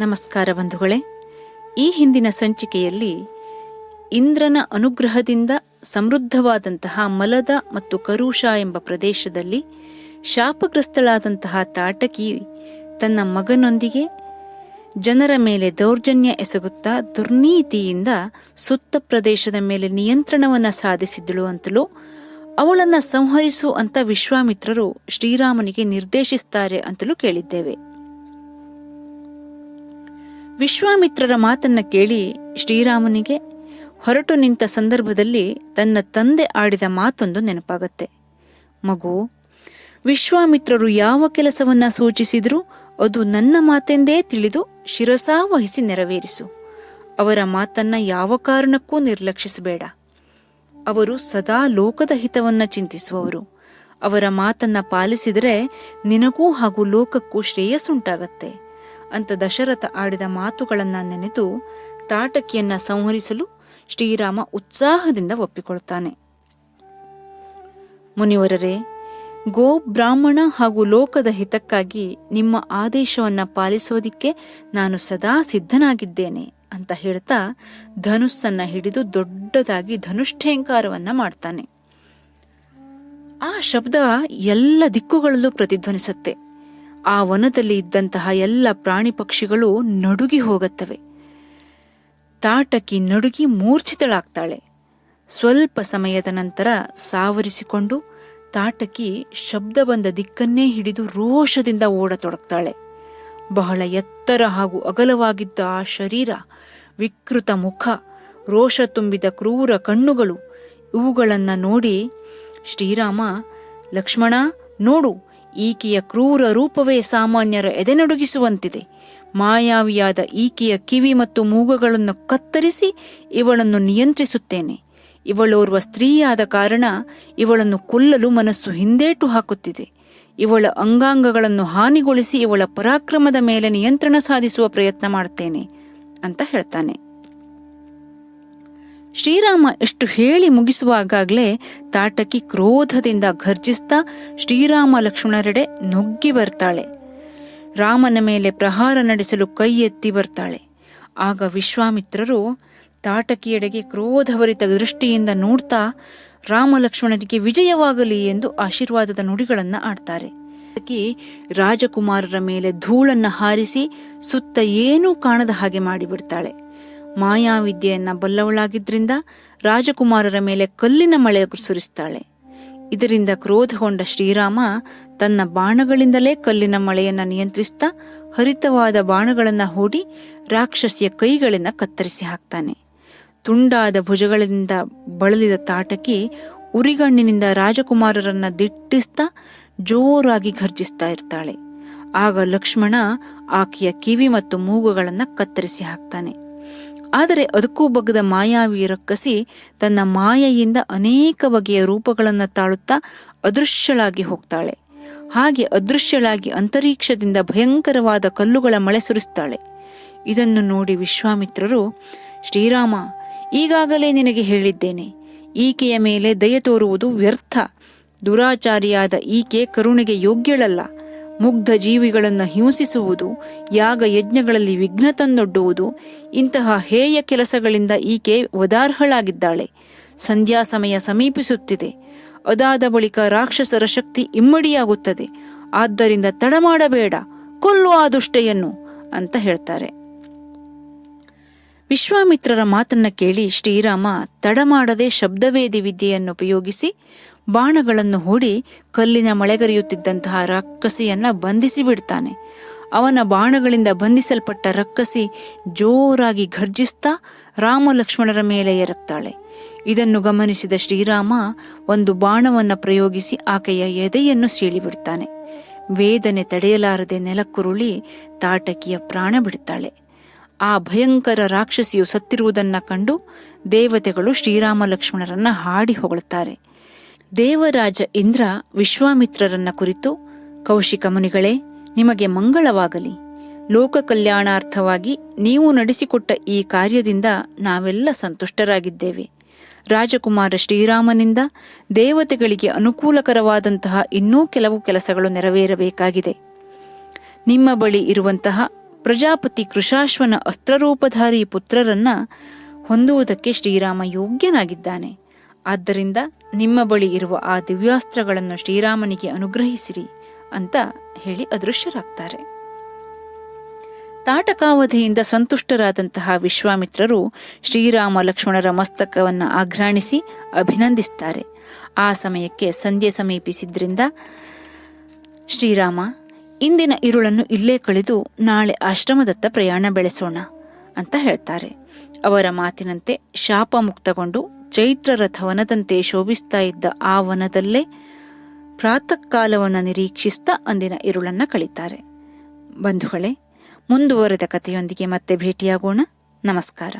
ನಮಸ್ಕಾರ ಬಂಧುಗಳೇ. ಈ ಹಿಂದಿನ ಸಂಚಿಕೆಯಲ್ಲಿ ಇಂದ್ರನ ಅನುಗ್ರಹದಿಂದ ಸಮೃದ್ಧವಾದಂತಹ ಮಲದ ಮತ್ತು ಕರುಷ ಎಂಬ ಪ್ರದೇಶದಲ್ಲಿ ಶಾಪಗ್ರಸ್ತಳಾದಂತಹ ತಾಟಕಿ ತನ್ನ ಮಗನೊಂದಿಗೆ ಜನರ ಮೇಲೆ ದೌರ್ಜನ್ಯ ಎಸಗುತ್ತಾ ದುರ್ನೀತಿಯಿಂದ ಸುತ್ತ ಪ್ರದೇಶದ ಮೇಲೆ ನಿಯಂತ್ರಣವನ್ನು ಸಾಧಿಸಿದಳು ಅಂತಲೂ ಅವಳನ್ನು ಸಂಹರಿಸು ಅಂತ ವಿಶ್ವಾಮಿತ್ರರು ಶ್ರೀರಾಮನಿಗೆ ನಿರ್ದೇಶಿಸ್ತಾರೆ ಅಂತಲೂ ಕೇಳಿದ್ದೇವೆ. ವಿಶ್ವಾಮಿತ್ರರ ಮಾತನ್ನ ಕೇಳಿ ಶ್ರೀರಾಮನಿಗೆ, ಹೊರಟು ನಿಂತ ಸಂದರ್ಭದಲ್ಲಿ ತನ್ನ ತಂದೆ ಆಡಿದ ಮಾತೊಂದು ನೆನಪಾಗತ್ತೆ. ಮಗು, ವಿಶ್ವಾಮಿತ್ರರು ಯಾವ ಕೆಲಸವನ್ನ ಸೂಚಿಸಿದ್ರೂ ಅದು ನನ್ನ ಮಾತೆಂದೇ ತಿಳಿದು ಶಿರಸಾವಹಿಸಿ ನೆರವೇರಿಸು. ಅವರ ಮಾತನ್ನ ಯಾವ ಕಾರಣಕ್ಕೂ ನಿರ್ಲಕ್ಷಿಸಬೇಡ. ಅವರು ಸದಾ ಲೋಕದ ಹಿತವನ್ನ ಚಿಂತಿಸುವವರು. ಅವರ ಮಾತನ್ನ ಪಾಲಿಸಿದರೆ ನಿನಗೂ ಹಾಗೂ ಲೋಕಕ್ಕೂ ಶ್ರೇಯಸ್ಸುಂಟಾಗತ್ತೆ. ಅಂತ ದಶರಥ ಆಡಿದ ಮಾತುಗಳನ್ನು ನೆನೆದು ತಾಟಕಿಯನ್ನ ಸಂಹರಿಸಲು ಶ್ರೀರಾಮ ಉತ್ಸಾಹದಿಂದ ಒಪ್ಪಿಕೊಳ್ತಾನೆ. ಮುನಿವರರೇ, ಗೋ ಬ್ರಾಹ್ಮಣ ಹಾಗೂ ಲೋಕದ ಹಿತಕ್ಕಾಗಿ ನಿಮ್ಮ ಆದೇಶವನ್ನ ಪಾಲಿಸೋದಿಕ್ಕೆ ನಾನು ಸದಾ ಸಿದ್ಧನಾಗಿದ್ದೇನೆ ಅಂತ ಹೇಳ್ತಾ ಧನುಸ್ಸನ್ನ ಹಿಡಿದು ದೊಡ್ಡದಾಗಿ ಧನುಷ್ಠೇಂಕಾರವನ್ನ ಮಾಡ್ತಾನೆ. ಆ ಶಬ್ದ ಎಲ್ಲ ದಿಕ್ಕುಗಳಲ್ಲೂ ಪ್ರತಿಧ್ವನಿಸುತ್ತೆ. ಆ ವನದಲ್ಲಿ ಇದ್ದಂತಹ ಎಲ್ಲ ಪ್ರಾಣಿ ಪಕ್ಷಿಗಳು ನಡುಗಿ ಹೋಗುತ್ತವೆ. ತಾಟಕಿ ನಡುಗಿ ಮೂರ್ಛಿತಳಾಗ್ತಾಳೆ. ಸ್ವಲ್ಪ ಸಮಯದ ನಂತರ ಸಾವರಿಸಿಕೊಂಡು ತಾಟಕಿ ಶಬ್ದ ಬಂದ ದಿಕ್ಕನ್ನೇ ಹಿಡಿದು ರೋಷದಿಂದ ಓಡತೊಡಗ್ತಾಳೆ. ಬಹಳ ಎತ್ತರ ಹಾಗೂ ಅಗಲವಾಗಿದ್ದ ಆ ಶರೀರ, ವಿಕೃತ ಮುಖ, ರೋಷ ತುಂಬಿದ ಕ್ರೂರ ಕಣ್ಣುಗಳು, ಇವುಗಳನ್ನು ನೋಡಿ ಶ್ರೀರಾಮ, ಲಕ್ಷ್ಮಣ, ನೋಡು ಈಕೆಯ ಕ್ರೂರ ರೂಪವೇ ಸಾಮಾನ್ಯರ ಎದೆನಡುಗಿಸುವಂತಿದೆ. ಮಾಯಾವಿಯಾದ ಈಕೆಯ ಕಿವಿ ಮತ್ತು ಮೂಗುಗಳನ್ನು ಕತ್ತರಿಸಿ ಇವಳನ್ನು ನಿಯಂತ್ರಿಸುತ್ತೇನೆ. ಇವಳೋರ್ವ ಸ್ತ್ರೀಯಾದ ಕಾರಣ ಇವಳನ್ನು ಕೊಲ್ಲಲು ಮನಸ್ಸು ಹಿಂದೇಟು ಹಾಕುತ್ತಿದೆ. ಇವಳ ಅಂಗಾಂಗಗಳನ್ನು ಹಾನಿಗೊಳಿಸಿ ಇವಳ ಪರಾಕ್ರಮದ ಮೇಲೆ ನಿಯಂತ್ರಣ ಸಾಧಿಸುವ ಪ್ರಯತ್ನ ಮಾಡ್ತೇನೆ, ಅಂತ ಹೇಳ್ತಾನೆ. ಶ್ರೀರಾಮ ಎಷ್ಟು ಹೇಳಿ ಮುಗಿಸುವಾಗಲೇ ತಾಟಕಿ ಕ್ರೋಧದಿಂದ ಘರ್ಜಿಸ್ತಾ ಶ್ರೀರಾಮ ಲಕ್ಷ್ಮಣರೆಡೆ ನುಗ್ಗಿ ಬರ್ತಾಳೆ. ರಾಮನ ಮೇಲೆ ಪ್ರಹಾರ ನಡೆಸಲು ಕೈ ಎತ್ತಿ ಬರ್ತಾಳೆ. ಆಗ ವಿಶ್ವಾಮಿತ್ರರು ತಾಟಕಿಯೆಡೆಗೆ ಕ್ರೋಧಭರಿತ ದೃಷ್ಟಿಯಿಂದ ನೋಡ್ತಾ ರಾಮ ಲಕ್ಷ್ಮಣರಿಗೆ ವಿಜಯವಾಗಲಿ ಎಂದು ಆಶೀರ್ವಾದದ ನುಡಿಗಳನ್ನು ಆಡ್ತಾರೆ. ರಾಜಕುಮಾರರ ಮೇಲೆ ಧೂಳನ್ನ ಹಾರಿಸಿ ಸುತ್ತ ಏನೂ ಕಾಣದ ಹಾಗೆ ಮಾಡಿಬಿಡ್ತಾಳೆ. ಮಾಯಾವಿದ್ಯೆಯನ್ನ ಬಲ್ಲವಳಾಗಿದ್ದರಿಂದ ರಾಜಕುಮಾರರ ಮೇಲೆ ಕಲ್ಲಿನ ಮಳೆ ಸುರಿಸ್ತಾಳೆ. ಇದರಿಂದ ಕ್ರೋಧಗೊಂಡ ಶ್ರೀರಾಮ ತನ್ನ ಬಾಣಗಳಿಂದಲೇ ಕಲ್ಲಿನ ಮಳೆಯನ್ನ ನಿಯಂತ್ರಿಸ್ತಾ ಹರಿತವಾದ ಬಾಣಗಳನ್ನು ಹೂಡಿ ರಾಕ್ಷಸಿಯ ಕೈಗಳನ್ನ ಕತ್ತರಿಸಿ ಹಾಕ್ತಾನೆ. ತುಂಡಾದ ಭುಜಗಳಿಂದ ಬಳಲಿದ ತಾಟಕಿ ಉರಿಗಣ್ಣಿನಿಂದ ರಾಜಕುಮಾರರನ್ನ ದಿಟ್ಟಿಸ್ತಾ ಜೋರಾಗಿ ಘರ್ಜಿಸ್ತಾ ಇರ್ತಾಳೆ. ಆಗ ಲಕ್ಷ್ಮಣ ಆಕೆಯ ಕಿವಿ ಮತ್ತು ಮೂಗುಗಳನ್ನ ಕತ್ತರಿಸಿ ಹಾಕ್ತಾನೆ. ಆದರೆ ಅದಕ್ಕೂ ಬಗ್ಗದ ಮಾಯಾವಿ ರಕ್ಕಸಿ ತನ್ನ ಮಾಯೆಯಿಂದ ಅನೇಕ ಬಗೆಯ ರೂಪಗಳನ್ನು ತಾಳುತ್ತಾ ಅದೃಶ್ಯಳಾಗಿ ಹೋಗ್ತಾಳೆ. ಹಾಗೆ ಅದೃಶ್ಯಳಾಗಿ ಅಂತರಿಕ್ಷದಿಂದ ಭಯಂಕರವಾದ ಕಲ್ಲುಗಳ ಮಳೆ ಸುರಿಸ್ತಾಳೆ. ಇದನ್ನು ನೋಡಿ ವಿಶ್ವಾಮಿತ್ರರು, ಶ್ರೀರಾಮ, ಈಗಾಗಲೇ ನಿನಗೆ ಹೇಳಿದ್ದೇನೆ. ಈಕೆಯ ಮೇಲೆ ದಯ ತೋರುವುದು ವ್ಯರ್ಥ. ದುರಾಚಾರಿಯಾದ ಈಕೆ ಕರುಣೆಗೆ ಯೋಗ್ಯಳಲ್ಲ. ಮುಗ್ಧ ಜೀವಿಗಳನ್ನು ಹಿಂಸಿಸುವುದು, ಯಾಗ ಯಜ್ಞಗಳಲ್ಲಿ ವಿಘ್ನ ತಂದೊಡ್ಡುವುದು ಇಂತಹ ಹೇಯ ಕೆಲಸಗಳಿಂದ ಈಕೆ ವದಾರ್ಹಳಾಗಿದ್ದಾಳೆ. ಸಂಧ್ಯಾ ಸಮಯ ಸಮೀಪಿಸುತ್ತಿದೆ. ಅದಾದ ಬಳಿಕ ರಾಕ್ಷಸರ ಶಕ್ತಿ ಇಮ್ಮಡಿಯಾಗುತ್ತದೆ. ಆದ್ದರಿಂದ ತಡ ಮಾಡಬೇಡ, ಕೊಲ್ಲು ಆ ದುಷ್ಟೆಯನ್ನು ಅಂತ ಹೇಳ್ತಾರೆ. ವಿಶ್ವಾಮಿತ್ರರ ಮಾತನ್ನ ಕೇಳಿ ಶ್ರೀರಾಮ ತಡ ಮಾಡದೆ ಶಬ್ದವೇದಿ ವಿದ್ಯೆಯನ್ನು ಉಪಯೋಗಿಸಿ ಬಾಣಗಳನ್ನು ಹೂಡಿ ಕಲ್ಲಿನ ಮಳೆಗರಿಯುತ್ತಿದ್ದಂತಹ ರಕ್ಕಸಿಯನ್ನ ಬಂಧಿಸಿ ಬಿಡ್ತಾನೆ. ಅವನ ಬಾಣಗಳಿಂದ ಬಂಧಿಸಲ್ಪಟ್ಟ ರಕ್ಕಸಿ ಜೋರಾಗಿ ಘರ್ಜಿಸ್ತಾ ರಾಮ ಲಕ್ಷ್ಮಣರ ಮೇಲೆ ಎರಕ್ತಾಳೆ ಇದನ್ನು ಗಮನಿಸಿದ ಶ್ರೀರಾಮ ಒಂದು ಬಾಣವನ್ನು ಪ್ರಯೋಗಿಸಿ ಆಕೆಯ ಎದೆಯನ್ನು ಸೀಳಿಬಿಡ್ತಾನೆ ವೇದನೆ ತಡೆಯಲಾರದೆ ನೆಲಕ್ಕುರುಳಿ ತಾಟಕಿಯ ಪ್ರಾಣ ಬಿಡ್ತಾಳೆ. ಆ ಭಯಂಕರ ರಾಕ್ಷಸಿಯು ಸತ್ತಿರುವುದನ್ನ ಕಂಡು ದೇವತೆಗಳು ಶ್ರೀರಾಮ ಲಕ್ಷ್ಮಣರನ್ನ ಹಾಡಿ ಹೊಗಳುತ್ತಾರೆ ದೇವರಾಜ ಇಂದ್ರ ವಿಶ್ವಾಮಿತ್ರರನ್ನ ಕುರಿತು, ಕೌಶಿಕ ಮುನಿಗಳೇ, ನಿಮಗೆ ಮಂಗಳವಾಗಲಿ. ಲೋಕ ಕಲ್ಯಾಣಾರ್ಥವಾಗಿ ನೀವು ನಡೆಸಿಕೊಟ್ಟ ಈ ಕಾರ್ಯದಿಂದ ನಾವೆಲ್ಲ ಸಂತುಷ್ಟರಾಗಿದ್ದೇವೆ. ರಾಜಕುಮಾರ ಶ್ರೀರಾಮನಿಂದ ದೇವತೆಗಳಿಗೆ ಅನುಕೂಲಕರವಾದಂತಹ ಇನ್ನೂ ಕೆಲವು ಕೆಲಸಗಳು ನೆರವೇರಬೇಕಾಗಿದೆ. ನಿಮ್ಮ ಬಳಿ ಇರುವಂತಹ ಪ್ರಜಾಪತಿ ಕೃಷಾಶ್ವನ ಅಸ್ತ್ರರೂಪಧಾರಿ ಪುತ್ರರನ್ನ ಹೊಂದುವುದಕ್ಕೆ ಶ್ರೀರಾಮ ಯೋಗ್ಯನಾಗಿದ್ದಾನೆ. ಆದ್ದರಿಂದ ನಿಮ್ಮ ಬಳಿ ಇರುವ ಆ ದಿವ್ಯಾಸ್ತ್ರಗಳನ್ನು ಶ್ರೀರಾಮನಿಗೆ ಅನುಗ್ರಹಿಸಿರಿ ಅಂತ ಹೇಳಿ ಅದೃಶ್ಯರಾಗ್ತಾರೆ. ತಾಟಕಾವಧಿಯಿಂದ ಸಂತುಷ್ಟರಾದಂತಹ ವಿಶ್ವಾಮಿತ್ರರು ಶ್ರೀರಾಮ ಲಕ್ಷ್ಮಣರ ಮಸ್ತಕವನ್ನು ಆಘ್ರಾಣಿಸಿ ಅಭಿನಂದಿಸ್ತಾರೆ. ಆ ಸಮಯಕ್ಕೆ ಸಂಧ್ಯೆ ಸಮೀಪಿಸಿದ್ರಿಂದ, ಶ್ರೀರಾಮ, ಇಂದಿನ ಇರುಳನ್ನು ಇಲ್ಲೇ ಕಳೆದು ನಾಳೆ ಆಶ್ರಮದತ್ತ ಪ್ರಯಾಣ ಬೆಳೆಸೋಣ ಅಂತ ಹೇಳ್ತಾರೆ. ಅವರ ಮಾತಿನಂತೆ ಶಾಪ ಮುಕ್ತಗೊಂಡು ಚೈತ್ರ ರಥವನದಂತೆ ಶೋಭಿಸ್ತಾ ಇದ್ದ ಆ ವನದಲ್ಲೇ ಪ್ರಾತಃ ಕಾಲವನ್ನು ನಿರೀಕ್ಷಿಸ್ತಾ ಅಂದಿನ ಇರುಳನ್ನ ಕಳೀತಾರೆ. ಬಂಧುಗಳೇ, ಮುಂದುವರೆದ ಕಥೆಯೊಂದಿಗೆ ಮತ್ತೆ ಭೇಟಿಯಾಗೋಣ. ನಮಸ್ಕಾರ.